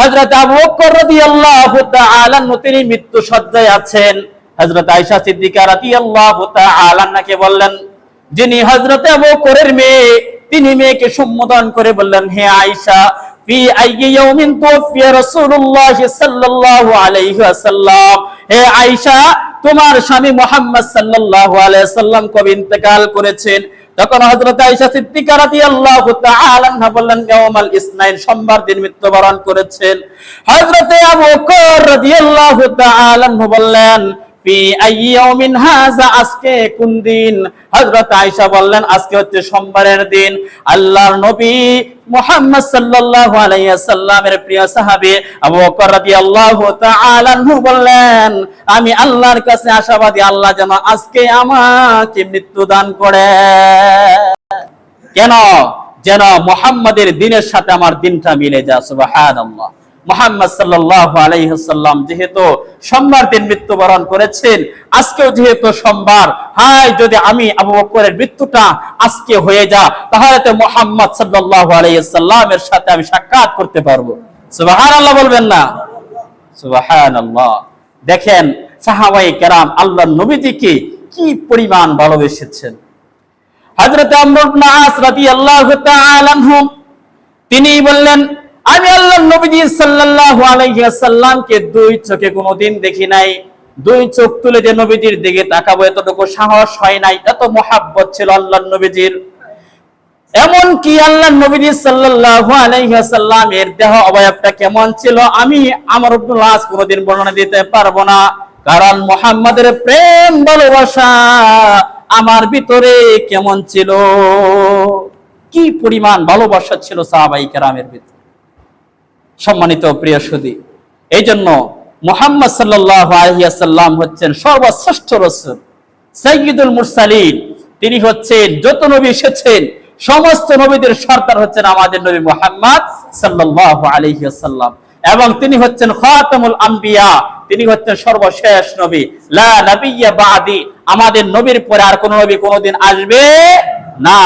হযরত আবু বকর রাদিয়াল্লাহু তাআলা তিনি মৃত্যু সজ্জায় আছেন। হযরত আয়েশা সিদ্দিকা রাদিয়াল্লাহু তাআলা নাকে বললেন, যিনি হযরত আবু মেয়ে, তিনি মেয়েকে সম্বোধন করে বললেন, হে আয়েশা, ফি হে আয়েশা, তোমার স্বামী মুহাম্মদ সাল্লাল্লাহু আলাইহি ওয়াসাল্লাম কবে ইন্তেকাল করেছেন। তখন হযরত আয়েশা সিদ্দিকা রাদিয়াল্লাহু তাআলা বললেন, ইয়াউমাল ইসনাইন সোমবার দিন মৃত্যুবরণ করেছেন। হযরত আবু বকর রাদিয়াল্লাহু তাআলা বললেন আজকে হচ্ছে সোমবারের দিন। নবী মুহাম্মদ বললেন, আমি আল্লাহর কাছে আশাবাদী, আল্লাহ যেন আজকে আমাকে মৃত্যু দান করে। কেন? যেন মুহাম্মাদের দিনের সাথে আমার দিনটা মিলে যায়, সুবহানাল্লাহ। মুহাম্মদ সাল্লাল্লাহু আলাইহি যেহেতু সোমবার দিন মৃত্যুবরণ করেছেন, আজকেও যেহেতু সোমবার, হাই, যদি আমি আবু বকরের মৃত্যুটা আজকে হয়ে যা, তাহলে তো মুহাম্মদ সাল্লাল্লাহু আলাইহি সাল্লামের সাথে আমি সাক্ষাৎ করতে পারব। সুবহানাল্লাহ বলবেন না? সুবহানাল্লাহ। দেখেন সাহাবাই কেরাম আল্লাহর নবীজিকে কি পরিমাণ ভালোবেসেছেন। আনহু তিনি বললেন আমি আল্লাহ নবীজি সাল্লাল্লাহু আলাইহি ওয়াসাল্লামকে দুই চোখে কোনোদিন দেখি নাই। দুই চোখ তুলে যে নবীজির দিকে তাকাবো, এতটুকু সাহস হয় নাই, এত মহাব্বত ছিল আল্লাহর নবীজির। এমন কি আল্লাহ নবীজি সাল্লাল্লাহু আলাইহি ওয়াসাল্লাম, এর দেহ অবয়বটা কেমন ছিল, আমি আমার ইবনুল আস কোনোদিন বর্ণনা দিতে পারব না। কারণ মুহাম্মাদের প্রেম ভালোবাসা আমার ভিতরে কেমন ছিল? কি পরিমাণ ভালোবাসা ছিল সাহাবাই কেরামের ভিতরে? সম্মানিত প্রিয় সুদী এই জন্য মুহাম্মদ আলাইহি হচ্ছেন সর্বশ্রেষ্ঠ রাসূল। সাইয়্যিদুল মুরসালিন, তিনি হচ্ছেন যত নবী এসেছেন, সমস্ত নবীদের সর্দার হচ্ছেন আমাদের নবী মোহাম্মদ সাল্লাল্লাহু আলাইহি এবং তিনি হচ্ছেন খাতামুল আম্বিয়া, তিনি হচ্ছেন সর্বশেষ নবী। লা নাবিয়্যা বাদি, আমাদের নবীর পরে আর কোন নবী কোনোদিন আসবে না।